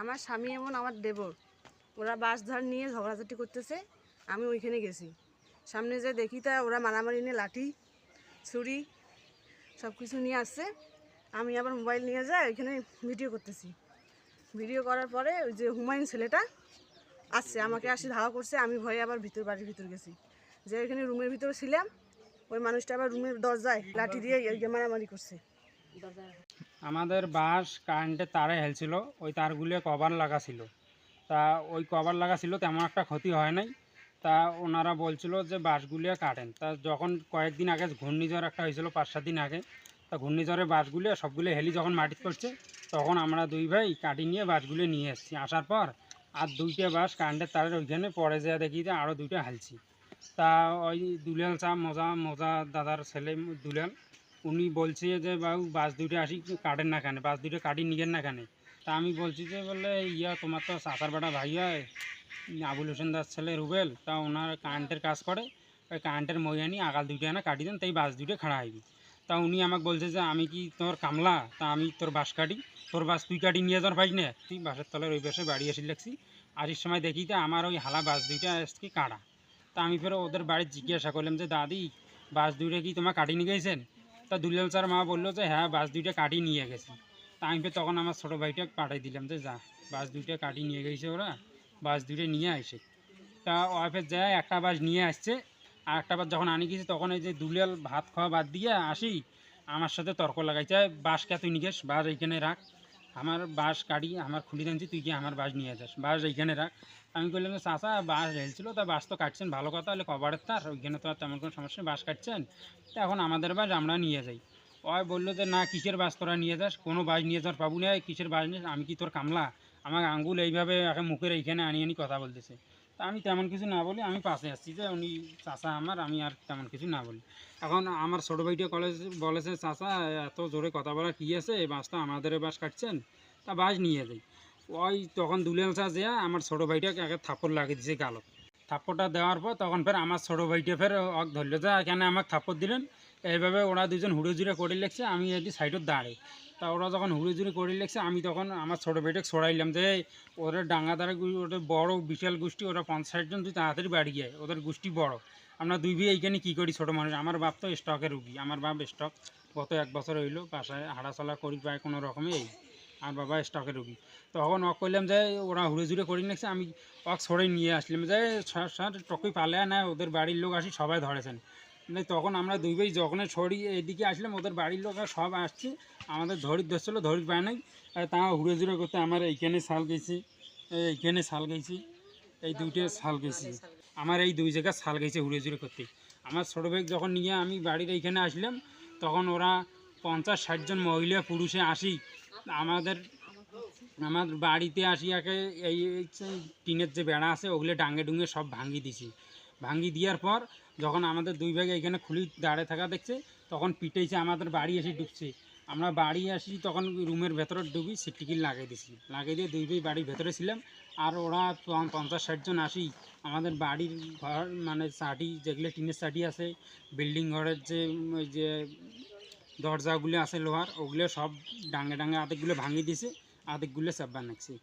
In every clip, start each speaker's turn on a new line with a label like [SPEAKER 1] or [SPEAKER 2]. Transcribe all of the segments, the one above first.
[SPEAKER 1] আমার স্বামী এমন আমার দেবর। ওরা বাস ধর নিয়ে ঝগড়াঝাটি করতেছে, আমি ওইখানে গেছি। সামনে যে দেখি তা ওরা মারামারি নিয়ে লাঠি, ছুরি সব কিছু নিয়ে আসছে। আমি আবার মোবাইল নিয়ে যাই, ওইখানে ভিডিও করতেছি। ভিডিও করার পরে ওই যে হুমায়ুন ছেলেটা আসছে, আমাকে আসি ধাওয়া করছে, আমি ভয়ে আবার ভিতর বাড়ির ভিতর গেছি। যে ওইখানে রুমের ভিতরে ছিলাম, ওই মানুষটা আবার রুমের দরজায় লাঠি দিয়ে মারামারি করছে।
[SPEAKER 2] আমাদের বাস কারেন্টের তারে হেলছিল, ওই তারগুলো কভার লাগা ছিল। তা ওই কভার লাগা ছিল, তেমন একটা ক্ষতি হয় নাই। তা ওনারা বলছিল যে বাসগুলো কাটেন। তা যখন কয়েকদিন আগে ঘূর্ণিঝড় একটা হয়েছিল পাঁচ সাত দিন আগে, তা ঘূর্ণিঝড়ে বাসগুলো সবগুলো হেলি যখন মাটিতে পড়ছে, তখন আমরা দুই ভাই কাটি নিয়ে বাসগুলো নিয়ে এসেছি। আসার পর আর দুইটা বাস কারেন্টের তারের ওইখানে পরে যা দেখি যে আরও দুইটা হালছি। তা ওই দুলাল চা মজা মজা দাদার ছেলে দুলাল উনি বলছে যে বাবু, বাস দুটো আসি, কাটেন না কেন? বাস দুটো কাটি নিগেন না কেন? তা আমি বলছি যে বলে ইয়া, তোমার তো সাঁতার বেটা ভাই হয়, আবুল হোসেন দাস ছেলে রুবেল, তা ওনার কারেন্টের কাজ করে, ওই কারেন্টের মইয়ানি আগাল দুটো আনা কাটি দেন, তাই বাস দুটো খাড়া হইবি তা উনি আমাকে বলছে যে, আমি কি তোর কামলা? তা আমি তোর বাস কাটি, তোর বাস তুই কাটি নিয়ে যাওয়ার পাইস না। তুই বাসের তলের ওই পাশে বাড়ি আসি লাগছি আসির সময় দেখি যে, আমার ওই হালা বাস দুইটা আসছি কাটা। তা আমি ফের ওদের বাড়ির জিজ্ঞাসা করলাম যে, দাদি, বাস দুইটা কি তোমার কাটি নিয়ে গেছেন? তা দুলাল স্যার মা বলল যে হ্যাঁ বাস দুইটা কাটি নিয়ে গেছে। তা আমি তখন আমার ছোটো ভাইটা পাঠাই দিলাম যে, যা, বাস দুইটা কাটি নিয়ে গেছে ওরা, বাস দুইটা নিয়ে আসে। তা ওয়াইফের যায়, একটা বাস নিয়ে আসছে, আর একটা বাস যখন আনি গেছি, তখন এই যে দুলাল ভাত খাওয়া বাদ দিয়ে আসি, আমার সাথে তর্ক লাগাইছে, বাস কে তুই নিগেস বাস এইখানে রাখ। আমার বাস কাটি আমার খুলি দিয়েছি তুই কি আমার বাস নিয়ে যাস বাস এইখানে রাখ। আমি বললাম যে চাষা বাস রেলছিল তা বাস তো কাটছেন ভালো কথা হলে কভারের তার ওইখানে তো আর তেমন কোনো সমস্যা নেই, বাস কাটছেন। তা এখন আমাদের বাস আমরা নিয়ে যাই। ওই বলল যে না কিসের বাস তোরা নিয়ে যাস? কোনো বাস নিয়ে যাওয়ার পাবো না কিসের বাস নিয়ে আমি কি তোর কামলা? আমার আঙ্গুল এইভাবে মুখের এইখানে আনি আনি কথা বলতেছে। আমি তেমন কিছু না বলি, আমি পাশে আসছি যে উনি চাষা আমার, আমি আর তেমন কিছু না বলি। এখন আমার ছোটো ভাইটা কলেজ বলেছে চাষা এত জোরে কথা বলা কী আছে? এই বাসটা আমাদের বাস কাটছেন, তা বাস নিয়ে যাই। ওই তখন দুলেল চা যে, আমার ছোটো ভাইটাকে একে থাপ্পড় লাগিয়ে দিছে গালত। থাপ্পড়টা দেওয়ার পর তখন ফের আমার ছোটো ভাইটা ফের অক ধরলো যে এখানে আমাকে থাপ্পড় দিলেন? এইভাবে ওরা দুজন হুড়ে জুড়ে করে লেগছে আমি এটি সাইডত দাঁড়ে তা ওরা যখন হুড়ে জুড়ে করে লেগছে আমি তখন আমার ছোটো ভাইটাকে ছড়াইলাম যে, ওদের ডাঙ্গা দ্বারা ওদের বড় বিশাল গোষ্ঠী, ওরা পঞ্চাশ জন তুই তাড়াতাড়ি বাড়ি যায়, ওদের গোষ্ঠী বড়। আমরা দুই ভাই এইখানে কী করি ছোটো মানুষ? আমার বাপ তো স্টকের রুগী, আমার বাপ স্টক গত এক বছর হইল, বাসায় হাঁটাচলা করি প্রায় কোনো রকমে এই, আর বাবা স্টকের রুগী। তখন অক করলাম যে, ওরা হুড়ে জুড়ে করে নিয়েছে, আমি অক সরে নিয়ে আসলাম যে, স্যার টকই পালে না, ওদের বাড়ির লোক আসি, সবাই ধরেছেন। তখন আমরা দুই ভাই যখন ছড়ি এদিকে আসলাম, ওদের বাড়ির লোক সব আসছে। আমাদের ধরির ধরছিল ধরির পায় নাই। তা হুড়ে জুড়ে করতে আমার এইখানে শাল গেছি এইখানে শাল গেছি, এই দুইটা শাল গেছি। আমার এই দুই জায়গা শাল গেছে হুড়ে জুড়ে করতে। আমার ছোটো ভাই যখন নিয়ে আমি বাড়ির এইখানে আসলাম, তখন ওরা পঞ্চাশ ষাটজন মহিলা, পুরুষে আসি। আমাদের, আমার বাড়িতে আসি একে এই টিনের যে বেড়া আছে, ওগুলো ডাঙ্গে ডুঙ্গে সব ভাঙি দিছি। ভাঙি দেওয়ার পর যখন আমাদের দুই ভাগে এখানে খুলি দাঁড়ে থাকা দেখছে, তখন পিটেছে আমাদের বাড়ি এসে ঢুকছে আমরা বাড়ি আসি, তখন রুমের ভেতরে ডুবি সিটিকিল লাগিয়ে দিছি লাগিয়ে দিয়ে দুই ভাই বাড়ির ভেতরে ছিলাম। আর ওরা পঞ্চাশ ষাটজন আসি। আমাদের বাড়ির ঘর মানে চাটি যেগুলো টিনের চাটি আছে, বিল্ডিং ঘরের যে যে দরজাগুলো আছে লোহার, ওগুলো সব ডাঙ্গে ডাঙ্গে আধেকগুলো ভাঙিয়ে দিছে আধেকগুলো চাপবা নাকছে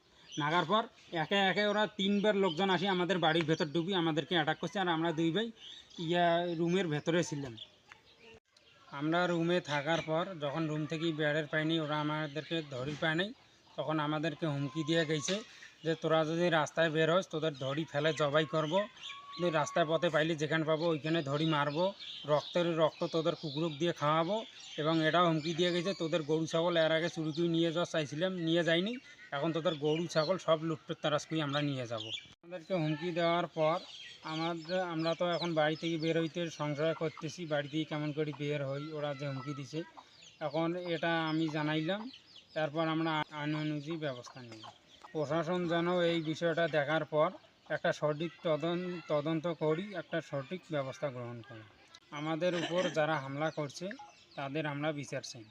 [SPEAKER 2] নাগার পর একে একে ওরা তিনবার লোকজন আসি আমাদের বাড়ির ভেতর ডুবি আমাদেরকে অ্যাটাক করছে আর আমরা দুই ভাই ইয়া রুমের ভেতরে ছিলাম। আমরা রুমে থাকার পর যখন রুম থেকে বেড়ের পাইনি, ওরা আমাদেরকে ধরি পায় নাই, তখন আমাদেরকে হুমকি দিয়ে গেছে যে তোরা যদি রাস্তায় বের হস, তোদের ধরি ফেলে জবাই করব। রাস্তায় পথে পাইলে, যেখানে পাবো ওইখানে ধরি মারবো। রক্তের রক্ত তোদের কুকুরক দিয়ে খাওয়াবো এবং এটাও হুমকি দিয়ে গেছে, তোদের গরু ছাগল এর আগে চুরি নিয়ে যাওয়া চাইছিলাম, নিয়ে যাইনি এখন তোদের গরু, ছাগল সব লুটপেট তারাস করে আমরা নিয়ে যাব। আমাদেরকে হুমকি দেওয়ার পর আমাদের, আমরা তো এখন বাড়ি থেকে বের হইতে সংশয় করতেছি, বাড়ি থেকে কেমন করে বের হই, ওরা যে হুমকি দিছে। এখন এটা আমি জানাইলাম, তারপর আমরা আইন অনুযায়ী ব্যবস্থা নিই প্রশাসন যেন এই বিষয়টা দেখার পর একটা সঠিক তদন্ত তদন্ত করি, একটা সঠিক ব্যবস্থা গ্রহণ করি। আমাদের উপর যারা হামলা করছে, তাদের আমরা বিচার চাই।